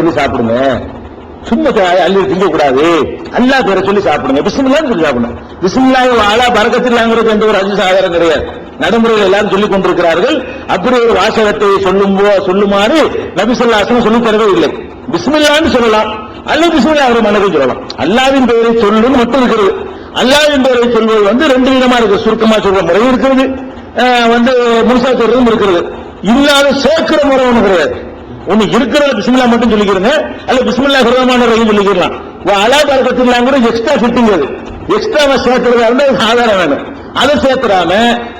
சொல்லி சாப்பிடுங்க. சும்மா சா- அள்ளி திங்க கூடாது அல்லாஹ் பேரை சொல்லி சாப்பிடுங்க. பிஸ்மில்லான்னு சொல்லி சாப்பிடணும் பிஸ்மில்லாஹி வாழா பறக்கத்தில்லாங்கிறது எந்த ஒரு அஜிஸ் ஆதாரம் கிடையாது. நடைமுறையில் எல்லாரும் சொல்லிக் கொண்டிருக்கிறார்கள். அப்படி ஒரு வாசகத்தை சொல்லும் சொல்லுமாறு நபிசல்லாசனம் சொல்லித் தரவே இல்லை. பிஸ்மில்லான்னு சொல்லலாம். அல்லது பிஸ்மில்லா அவர் மனதில் சொல்லலாம். அல்லாவின் பெயரை சொல்லுன்னு மட்டும் இருக்கிறது. அல்லாவின் பெயரை சொல்வது வந்து ரெண்டு விதமா இருக்கு. சுருக்கமா சொல்ற முறை இருக்கிறது. வந்து முழுசா சொல்றதும் இருக்கிறது. இல்லாத சேர்க்கிற முறை ஒன்று கிடையாது. ஒண்ணு இருக்கிறத பிஸ்மில்லா மட்டும் சொல்லிக்கிறேங்க. அல்ல பிஸ்மில்லா ஹிரமான ரஹீம் சொல்லிக்கலாம் அலா கூட எக்ஸ்ட்ரா ஃபிட்டிங் அது. எக்ஸ்ட்ராவா சேர்த்துறதா இருந்தா அதுக்கு வேணும் அதை சேர்த்துறாம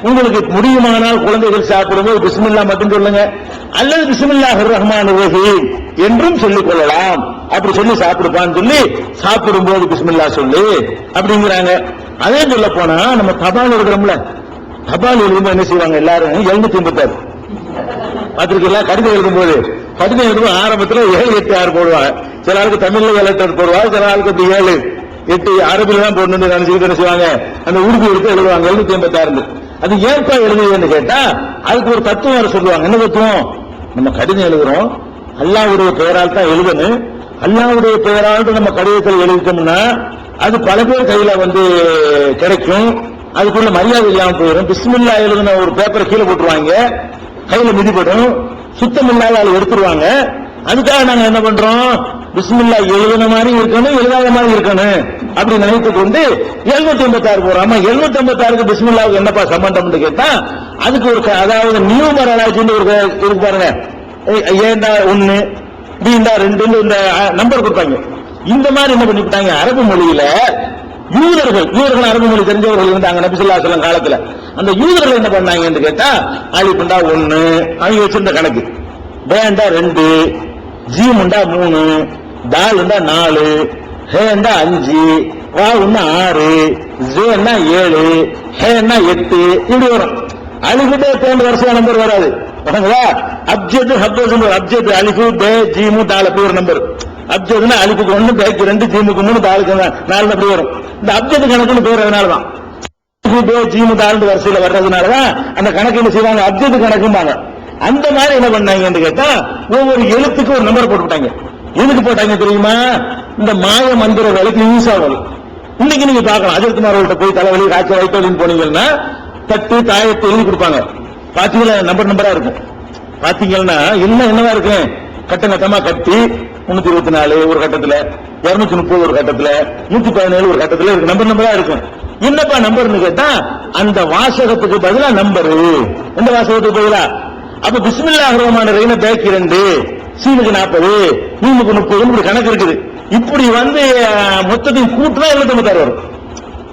உங்களுக்கு முடியுமானால் குழந்தைகள் சாப்பிடும்போது பிஸ்மில்லா மட்டும் சொல்லுங்க. அல்லது பிஸ்மில்லா ரஹ்மான் ரஹீம் என்றும் சொல்லிக் கொள்ளலாம். அப்படி சொல்லி சாப்பிடுப்பான்னு சொல்லி சாப்பிடும் போது பிஸ்மில்லா சொல்லு அப்படிங்கிறாங்க. அதே சொல்ல போனா நம்ம தபால் எழுதுறோம்ல. தபால் எழுதும்போது என்ன செய்வாங்க எல்லாரும்? எழுநூத்தி ஐம்பத்தாறு. பார்த்திருக்கீங்களா? கடிதம் எழுதும்போது. போது பதினேழு ஆரம்பத்தில் ஏழு எட்டு ஆறு போடுவாங்க. சில ஆளுக்கு தமிழ்ல ஏழு எட்டு போடுவாங்க சில ஆளுக்கு அப்படி ஏழு. எட்டு அரபில தான் போடணும்னு நினைச்சுக்கிட்டு என்ன செய்வாங்க? அந்த உறுதி எடுத்து எழுதுவாங்க எழுநூத்தி எண்பத்தாறு அது ஏற்பா எழுதுதுன்னு கேட்டா அதுக்கு ஒரு தத்துவம் வர சொல்லுவாங்க. என்ன தத்துவம்? நம்ம கடிதம் எழுதுறோம். அல்லாவுடைய பெயரால் தான் எழுதணும். அல்லாவுடைய பெயரால் நம்ம கடிதத்தில் எழுதிட்டோம்னா அது பல பேர் கையில வந்து கிடைக்கும். அதுக்குள்ள மரியாதை இல்லாமல் போயிடும். பிஸ்மில்லா எழுதின ஒரு பேப்பரை கீழே போட்டுருவாங்க. கையில மிதிப்படும் சுத்தம் இல்லாத ஆள் எடுத்துருவாங்க. அதுக்காக நாங்க என்ன பண்றோம்? பிஸ்மில்லா எழுதின மாதிரி இருக்கணும் எழுதாத மாதிரி இருக்கணும். அப்படி நினைத்து கொண்டு எழுநூத்தி ஐம்பத்தாறு போறோம். ஆமா எழுநூத்தி ஐம்பத்தாறுக்கு பிஸ்மில்லாவுக்கு என்னப்பா சம்பந்தம் கேட்டா அதுக்கு ஒரு க- அதாவது நியூமராலஜின்னு ஒரு இருக்கு பாருங்க. ஏண்டா ஒண்ணு பீண்டா ரெண்டுன்னு இந்த நம்பர் கொடுத்தாங்க. இந்த மாதிரி என்ன பண்ணிவிட்டாங்க? அரபு மொழியில யூதர்கள் யூதர்கள் அரபு மொழி தெரிஞ்சவர்கள் இருந்தாங்க நபிசுல்லா சொல்லம் காலத்துல. அந்த யூதர்கள் என்ன பண்ணாங்கன்னு கேட்டா ஆலிபுண்டா ஒண்ணு அவங்க வச்சிருந்த கணக்கு. பேண்டா ரெண்டு ஜீமுண்டா மூணு தாலுண்டா நாலு ஹேண்டா அஞ்சு வாவுன்னா ஆறு ஜேன்னா ஏழு ஹேன்னா எட்டு இப்படி வரும். அலிஃபுபே போன்ற வருஷம் நம்பர் வராது. அப்ஜெட் அப்ஜத் ஹப்பஸ் அப்ஜத் அலிஃபு பே ஜீமு தால் அப்படி ஒரு நம்பர் அப்ஜதுன்னா அழிப்புக்கு ஒண்ணு பேக்கு ரெண்டு ஜீமுக்கு மூணு தாளுக்கு நாலு அப்படி வரும். இந்த அப்ஜத் கணக்குன்னு பேர் அதனால தான் ஜீமு தாழ்ந்து வரிசையில வர்றதுனால தான் அந்த கணக்கு என்ன செய்வாங்க? அப்ஜத் கணக்கும்பாங்க. அந்த மாதிரி என்ன பண்ணாங்கன்னு கேட்டா ஒவ்வொரு எழுத்துக்கும் ஒரு நம்பர் போட்டுவிட்டாங்க. எதுக்கு போட்டாங்க தெரியுமா? இந்த மாய மந்திர வேலைக்கு யூஸ் ஆகும் இன்னைக்கு நீங்க பார்க்கலாம். அஜித்குமார்கிட்ட போய் தலைவலி காய்ச்சல் வைத்தோலின்னு போனீங்கன்னா தட்டு தாயத்தை எழுதி கொடுப்பாங்க. பாத்தீங்களா? நம்பர் நம்பரா இருக்கும். பாத்தீங்கன்னா என்ன என்னவா இருக்கு கட்ட கட்டமா கட்டி முன்னூத்தி இருபத்தி நாலு ஒரு கட்டத்துல இருநூத்தி முப்பது ஒரு கட்டத்துல நூத்தி பதினேழு ஒரு கட்டத்துல இருக்கு. நம்பர் நம்பரா இருக்கும். என்னப்பா நம்பர்னு கேட்டா அந்த வாசகத்துக்கு பதிலா நம்பரு எந்த வாசகத்துக்கு பதிலா? அப்ப பிஸ்மில்லாஹ் ரஹ்மான் ரஹீம் பேக் இரண்டு சீனுக்கு நாற்பது மீனுக்கு முப்பது இப்படி கணக்கு இருக்குது. இப்படி வந்து மொத்தத்தையும் கூட்டுனா எழுநூத்தி வரும்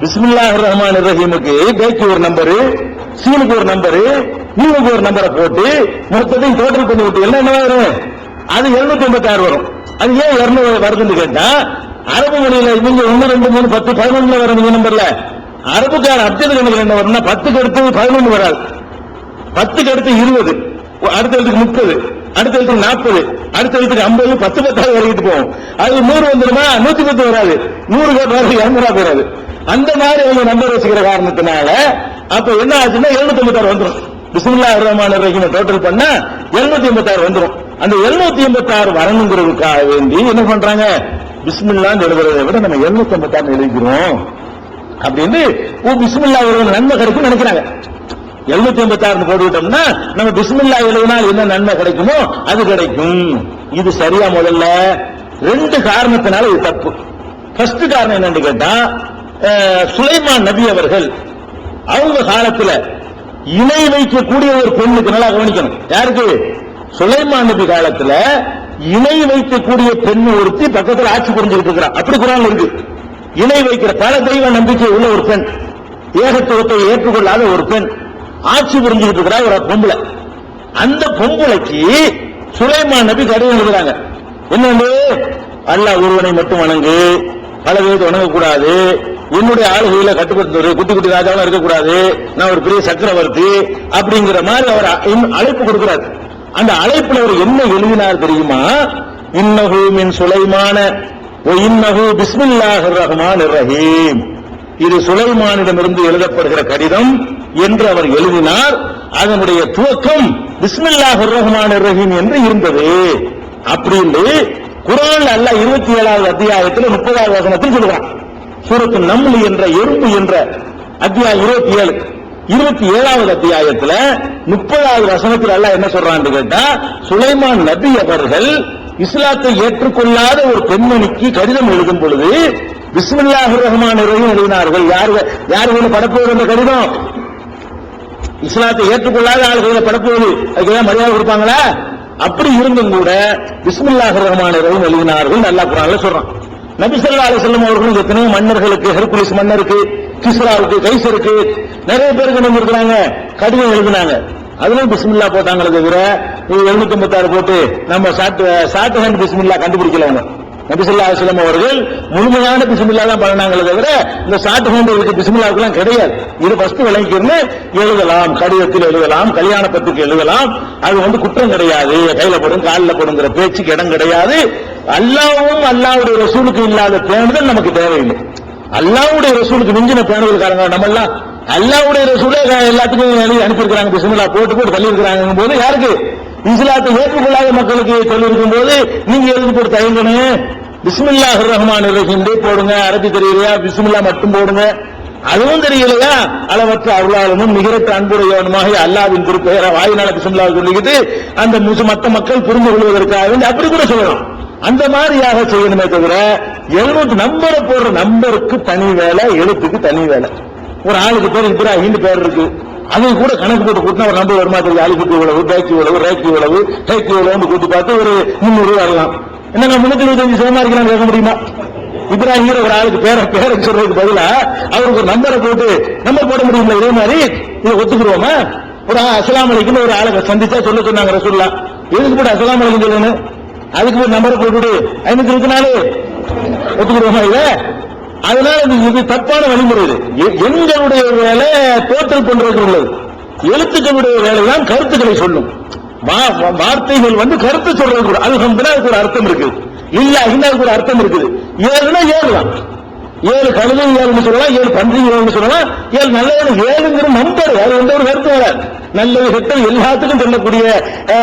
பிஸ்மில்லாஹ் ரஹ்மான் ரஹீமுக்கு பேக்கு ஒரு நம்பரு சீனுக்கு ஒரு நம்பரு மீனுக்கு ஒரு நம்பரை போட்டு மொத்தத்தையும் டோட்டல் பண்ணி விட்டு எல்லாம் என்ன வரும்? அது 756 வரும். அது ஏன் 200 வருதுன்னு கேட்டா அரபு மொழியில இவங்க ஒன்னு ரெண்டு மூணு பத்து பதினொன்னுல வரும் இந்த நம்பர்ல அரபுக்கார அப்ஜத் கணக்கு என்ன வரும்னா பத்துக்கு அடுத்து பதினொன்னு வராது. பத்துக்கு அடுத்து இருபது அடுத்த எழுத்துக்கு முப்பது அடுத்த எழுத்துக்கு நாற்பது அடுத்த எழுத்துக்கு ஐம்பது பத்து பத்தாவது வரைக்கிட்டு போகும் அது நூறு வந்துருமா? நூத்தி பத்து வராது. நூறு வராது இரநூறா போறாது. அந்த மாதிரி அவங்க நம்பர் வச்சுக்கிற காரணத்தினால அப்ப என்ன ஆச்சுன்னா எழுநூத்தி ஐம்பத்தாறு வந்துடும் பிஸ்மில்லா ரஹ்மான் ரஹீம் டோட்டல் பண்ணா எழுநூத்தி ஐம்பத்தாறு வந்துடும் அந்த எழுநூத்தி ஐம்பத்தாறு வரணுங்கிறதுக்காக வேண்டி என்ன பண்றாங்க? பிஸ்மில்லான்னு எழுதுறதை விட நம்ம எழுநூத்தி ஐம்பத்தாறு எழுதிக்கிறோம். அப்படின்னு ஓ பிஸ்மில்லா எழுதுன நன்மை கிடைக்கும் நினைக்கிறாங்க. எழுநூத்தி ஐம்பத்தி ஆறு போட்டுவிட்டோம்னா நம்ம பிஸ்மில்லா எழுதினால் என்ன நன்மை கிடைக்குமோ அது கிடைக்கும். இது சரியா முதல்ல? ரெண்டு காரணத்தினால இது தப்பு. ஃபர்ஸ்ட் காரணம் என்னன்னு கேட்டா சுலைமான் நபி அவர்கள் அவங்க காலத்துல இணை வைக்கக்கூடிய ஒரு பெண்ணுக்கு நல்லா கவனிக்கணும். யாருக்கு? சுலைமான் நபி காலத்துல இணை வைக்கக்கூடிய பெண் ஒருத்தி பக்கத்துல ஆட்சி புரிஞ்சுக்கிட்டு இருக்கிறா. அப்படி குரான் இருக்கு. இணை வைக்கிற பல தெய்வ நம்பிக்கை உள்ள ஒரு பெண். ஏகத்துவத்தை ஏற்றுக்கொள்ளாத ஒரு பெண். ஆட்சி புரிஞ்சுக்கிட்டு இருக்கிறா ஒரு பொம்பளை. அந்த பொம்பளைக்கு சுலைமான் நபி கடிதம் எழுதுறாங்க. என்னன்னு அல்ல ஒருவனை மட்டும் வணங்கு. பல பேர் வணங்கக்கூடாது. என்னுடைய ஆளுகையில கட்டுப்படுத்துவது குட்டி குட்டி ராஜாவெல்லாம் இருக்கக்கூடாது. நான் ஒரு பெரிய சக்கரவர்த்தி அப்படிங்கிற மாதிரி அவர் அழைப்பு கொடுக்கிறார். அந்த அழைப்புல அவர் என்ன எழுதினார் தெரியுமா? இன்னஹு மின் சுலைமான ஓ இன்னஹு பிஸ்மில்லாஹ் ரஹ்மான் ரஹீம். இது சுலைமானிடமிருந்து எழுதப்படுகிற கடிதம் என்று அவர் எழுதினார். அதனுடைய துவக்கம் பிஸ்மில்லாஹ் ரஹ்மான் ரஹீம் என்று இருந்தது. அப்படின்னு குரான் அல்ல இருபத்தி ஏழாவது அத்தியாயத்தில் முப்பதாவது வசனத்தில் சொல்லுவான். சூரத்து நம்லி என்ற எறும்பு என்ற அத்தியாயம் இருபத்தி ஏழு இருபத்தி ஏழாவது அத்தியாயத்துல முப்பதாவது வசனத்தில் அல்ல என்ன சொல்றான்னு கேட்டா சுலைமான் நபி அவர்கள் இஸ்லாத்தை ஏற்றுக்கொள்ளாத ஒரு பெண்மணிக்கு கடிதம் எழுதும் பொழுது பிஸ்மில்லாஹிர் ரஹ்மான் ரஹீம் எழுதினார்கள். யார் யார் கையில படப்போகுது அந்த கடிதம்? இஸ்லாத்தை ஏற்றுக்கொள்ளாத ஆளுகையில படப்போகுது அதுக்கு மரியாதை கொடுப்பாங்களா? அப்படி இருந்தும் கூட பிஸ்மில்லாஹிர் ரஹ்மான் ரஹீம் எழுதினார்கள். நல்லா குரான்ல சொல்றான். நபிசல்லா ஸல்லல்லாஹு அலைஹி அவர்களும் எத்தனையோ மன்னர்களுக்கு ஹெர்குலிஸ் மன்னருக்கு கிஸ்ராவுக்கு கைசருக்கு நிறைய பேருக்கு நம்ம இருக்கிறாங்க கடிதம் எழுதினாங்க. அதுலயும் பிஸ்மில்லா போட்டாங்களே தவிர எழுநூத்தி ஐம்பத்தாறு போட்டு நம்ம சாட்டு ஷார்ட் ஹேண்ட் பிஸ்மில்லா கண்டுபிடிக்கல அவங்க. நபி அவர்கள் முழுமையான பிஸ்மில்லா தான் பண்ணினாங்களே தவிர இந்த ஷார்ட் ஹேண்ட் இருக்கு பிஸ்மில்லாவுக்குலாம் கிடையாது. இது ஃபர்ஸ்ட் விளங்கிக்கணும் எழுதலாம் கடிதத்தில் எழுதலாம் கல்யாண பத்துக்கு எழுதலாம். அது வந்து குற்றம் கிடையாது. கையில படும் காலில் படுங்கிற பேச்சுக்கு இடம் கிடையாது. அல்லாவும் அல்லாவுடைய ரசூலுக்கு இல்லாத பேணுதல் நமக்கு தேவையில்லை. அல்லாவுடைய ரசூலுக்கு மிஞ்சின பேணுதல்காரங்க நம்ம எல்லாம் அல்லாவுடைய ரசூலே எல்லாத்துக்கும் அனுப்பியிருக்கிறாங்க. பிஸ்மில்லா போட்டு போட்டு தள்ளி இருக்கிறாங்க போது யாருக்கு? இஸ்லாத்தை ஏற்றுக்கொள்ளாத மக்களுக்கு சொல்லியிருக்கும் போது நீங்க எழுதி போட்டு தயங்கணும் பிஸ்மில்லா ரஹ்மான் ரஹீம் போடுங்க. அரபி தெரியலையா? பிஸ்மில்லா மட்டும் போடுங்க. அதுவும் தெரியலையா? அளவற்ற அருளாளனும் நிகரற்ற அன்புடையவனுமாக அல்லாவின் திருப்பெயரை வாயினால பிஸ்மில்லா சொல்லிக்கிட்டு அந்த மற்ற மக்கள் புரிந்து கொள்வதற்காக அப்படி கூட சொல்லலாம். அந்த மாதிரியாக செய்யணுமே தவிர எழுநூத்தி நம்பரை போடுற நம்பருக்கு தனி வேலை எழுத்துக்கு தனி வேலை. ஒரு ஆளுக்கு பேர் இப்ராஹிம் பேர் இருக்கு. அது கூட கணக்கு போட்டு கூட்டினா ஒரு நம்பர் வருமா தெரியும் ஆளுக்கு இவ்வளவு பேக்கி இவ்வளவு ரேக்கி இவ்வளவு டேக்கி இவ்வளவுன்னு கூட்டி பார்த்து ஒரு முந்நூறு ரூபாய் வரலாம் என்ன முன்னூத்தி இருபத்தஞ்சு சுகமா கேட்க முடியுமா? இப்ராஹிம் ஒரு ஆளுக்கு பேர பேரை சொல்றதுக்கு பதிலா அவருக்கு ஒரு நம்பரை போட்டு நம்பர் போட முடியுமா இதே மாதிரி இதை ஒத்துக்குருவோமா ஒரு அஸ்லாம் அலைக்குன்னு ஒரு ஆளை சந்திச்சா சொல்ல சொன்னாங்க ரசூல்லா எதுக்கு போட்டு அஸ்லாம் அலைக்கும் சொல்லணும்? அதுக்கு ஒரு நம்பர் போட்டுவிடு ஐநூத்தி இருபத்தி நாலு. ஒத்துக்குருவோமா இல்ல அதனால இது- தப்பான வழிமுறை இது. எண்களுடைய வேலை தோற்றல் பண்றதுக்கு உள்ளது. எழுத்துக்களுடைய வேலைதான் கருத்துக்களை சொல்லும். வார்த்தைகள் வந்து கருத்து சொல்றது கூட அது அதுக்கு ஒரு அர்த்தம் இருக்குது. இல்ல அதுக்கு ஒரு அர்த்தம் இருக்குது. ஏறுனா ஏறலாம். ஏழு கழுதை ஏழுன்னு சொல்லலாம் ஏழு பன்றி ஏழுன்னு சொல்லலாம். ஏழு நல்லவன் ஏழுங்கிற நம்பர் அது எந்த ஒரு கருத்து வராது நல்லது கெட்டது எல்லாத்துக்கும் சொல்லக்கூடிய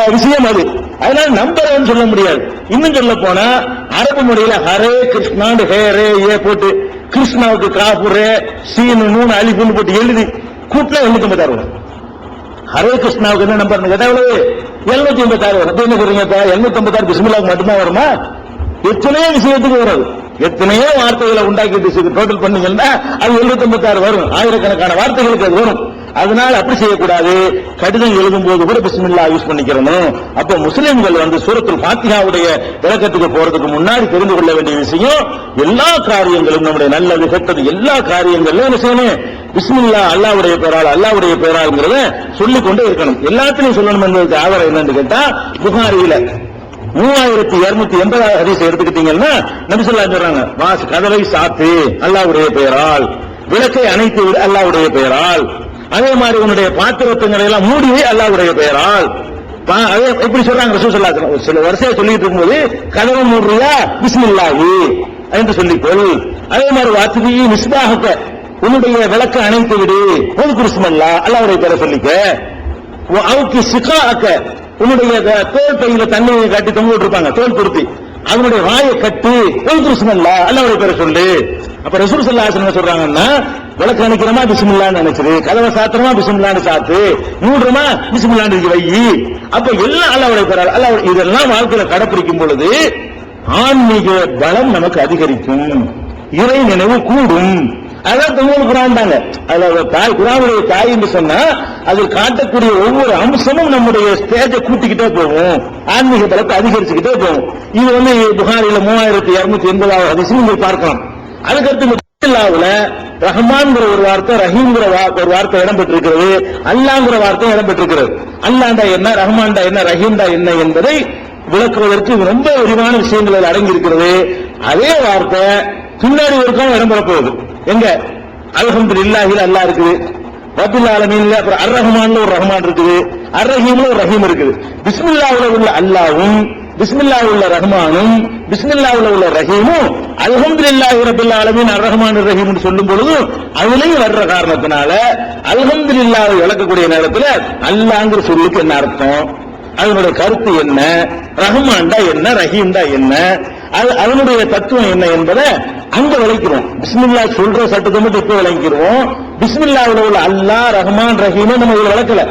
விஷயம் அது. அதனால நம்பர் சொல்ல முடியாது. இன்னும் சொல்ல போனா அரபு மொழியில ஹரே கிருஷ்ணாண்டு ஹே ரே ஏ போட்டு கிருஷ்ணாவுக்கு காப்புரே சீனு நூனு அழிப்புன்னு போட்டு எழுதி கூட்டில எழுநூத்தி ஐம்பத்தாறு வரும் ஹரே கிருஷ்ணாவுக்கு என்ன நம்பர் கேட்டா எவ்வளவு? எழுநூத்தி ஐம்பத்தாறு வரும். என்ன சொல்றீங்க எழுநூத்தி ஐம்பத்தாறு பிஸ்மில்லாவுக்கு மட்டும்தான் வருமா? எத்தனையோ விஷயத்துக்கு வராது எத்தனையோ வார்த்தைகளை உண்டாக்கி டோட்டல் பண்ணீங்கன்னா அது எழுநூத்தி ஐம்பத்தாறு வரும். ஆயிரக்கணக்கான வார்த்தைகளுக்கு அது வரும். அதனால அப்படி செய்யக்கூடாது. கடிதம் எழுதும் போது கூட பிஸ்மில்லா யூஸ் பண்ணிக்கிறணும். அப்ப முஸ்லிம்கள் வந்து சூரத்தில் பாத்தியாவுடைய விளக்கத்துக்கு போறதுக்கு முன்னாடி தெரிந்து கொள்ள வேண்டிய விஷயம் எல்லா காரியங்களும் நம்முடைய நல்லது கெட்டது எல்லா காரியங்களும் என்ன செய்யணும்? பிஸ்மில்லா அல்லாவுடைய பேரால் அல்லாவுடைய பேரால்ங்கிறத சொல்லிக்கொண்டே இருக்கணும். எல்லாத்திலையும் சொல்லணும் என்பதற்கு ஆதாரம் என்னன்னு கேட்டா புகாரியில மூவாயிரத்தி இருநூத்தி எண்பது ஹதீஸ் எடுத்துக்கிட்டீங்கன்னா நபிசல்லா சொல்றாங்க வாஸ் கதவை சாத்து அல்லாவுடைய பெயரால். விளக்கை அணைத்து விடு அல்லாவுடைய பெயரால். அதே மாதிரி உன்னுடைய பாத்திரத்தங்களை எல்லாம் மூடி அல்லாவுடைய பெயரால். பா- அதே எப்படி சொல்றாங்க ரசூல் ஸல்லல்லாஹு சில வருஷம் சொல்லிட்டு இருக்கும்போது கதவு மூடுறியா? பிஸ்மில்லாஹி. என்று சொல்லிக்கொள் அதே மாதிரி வாத்துவி மிஸ்பாஹக்க உன்னுடைய விளக்கை அணைத்து விடு. ஒரு குருஸ்மல்லா அல்லாவுடைய பேரை சொல்லிக்க. அவுக்கு சிகாக்க உன்னுடைய தோல் பையில தண்ணியை கட்டி தொங்க விட்டுருப்பாங்க தோல் பொருத்தி. அதனுடைய வாயை கட்டி ஒரு அல்லாவுடைய பேரை சொல்லு. அப்ப ரசூல் சல்லா என்ன சொல்றாங்கன்னா விளக்கு நினைக்கிறமா பிசுமில்லான்னு நினைச்சிரு கதவை சாத்திரமா பிசுமில்லான்னு சாத்து. மூடுறோமா? பிசுமில்லான்னு இருக்கு வை. அப்ப எல்லாம் அல்லாவுடைய பேரால் அல்லாஹ் இதெல்லாம் வாழ்க்கையில கடைபிடிக்கும் பொழுது ஆன்மீக பலம் நமக்கு அதிகரிக்கும். இறை நினைவு கூடும். அதான் தமிழ் குரான் அதுல தாய் குரானுடைய தாய் என்று சொன்னா அதில் காட்டக்கூடிய ஒவ்வொரு அம்சமும் நம்முடைய ஸ்டேஜை கூட்டிக்கிட்டே போகும். ஆன்மீக தளத்தை அதிகரிச்சுக்கிட்டே போகும். இது வந்து புகாரில மூவாயிரத்தி இருநூத்தி எண்பதாவது அதிசயம் நீங்கள் பார்க்கலாம். அதுக்கடுத்து முத்தல்லாவுல ரஹ்மான்ங்கிற ஒரு வார்த்தை ரஹீம்ங்கிற வா- ஒரு வார்த்தை இடம்பெற்றிருக்கிறது. அல்லாங்கிற வார்த்தை இடம்பெற்றிருக்கிறது. அல்லாண்டா என்ன ரஹ்மான்டா என்ன ரஹீம்டா என்ன என்பதை விளக்குவதற்கு ரொம்ப விரிவான விஷயங்கள் அடங்கியிருக்கிறது. அடங்கி இருக்கிறது அதே வார்த்தை பின்னாடி ஒருக்கான இடம்பெற போகுது. எங்க? அல்ஹம்து இல்லாஹில் அல்லாஹ் இருக்குது. ரபில் ஆலமீன்ல அப்புறம் அர் ரஹ்மான்ல ஒரு ரஹ்மான் இருக்குது. அர் ரஹீம்ல ஒரு ரஹீம் இருக்குது. பிஸ்மில்லாவுல உள்ள அல்லாவும் பிஸ்மில்லாஹ் உள்ள ரஹ்மானும் பிஸ்மில்லாஹ்ல உள்ள ரஹீமும் அல்ஹம்துலில்லாஹி ரபில் ஆலமீன் அர் ரஹ்மான் ரஹீம் சொல்லும் பொழுதும் அதுலயும் வர்ற காரணத்தினால அல்ஹம்துலில்லாஹ் விளக்கக்கூடிய நேரத்துல அல்லாங்கிற சொல்லுக்கு என்ன அர்த்தம்? அதனுடைய கருத்து என்ன? ரஹ்மான்டா என்ன? ரஹீம்டா என்ன? அது- அதனுடைய தத்துவம் என்ன என்பதை அங்க விளைக்கிறோம். பிஸ்மில்லா சொல்ற சட்டத்தை மட்டும் இப்ப விளங்கிடுவோம் பிஸ்மில்லாவில் உள்ள அல்லாஹ் ரஹ்மான் ரஹீம நம்ம இதுல விளக்கல.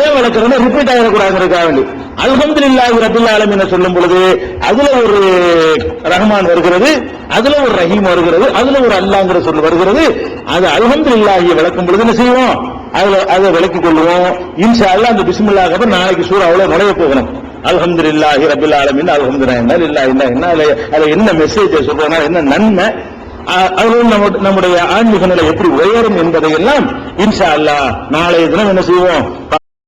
ஏன் விளக்குறோம்னா ரிப்பீட் ஆகிடக்கூடாதுங்கிறதுக்காக வேண்டி. அல்ஹம்துலில்லாஹி ஆலம் ஆலமீன சொல்லும் பொழுது அதுல ஒரு ரஹ்மான் வருகிறது அதுல ஒரு ரஹீம் வருகிறது அதுல ஒரு அல்லாங்கிற சொல் வருகிறது. அது அல்ஹம்துலில்லாஹியை விளக்கும் பொழுது என்ன செய்வோம்? அதுல அதை விளக்கிக் கொள்வோம். இன்ஷா அல்லாஹ் அந்த பிஸ்மில்லாஹ் நாளைக்கு சூறாவில் நுழைய போகணும். அல்ஹம்துலில்லாஹி ரபில் ஆலமின் அலமது என்ன இல்லா என்ன என்ன அதுல என்ன மெசேஜ் சொல்றோம்னா என்ன நன்மை அஹ் நம்ம நம்முடைய ஆன்மீக நிலை எப்படி உயரும் என்பதை எல்லாம் இன்ஷா அல்லாஹ் நாளைய தினம் என்ன செய்வோம்?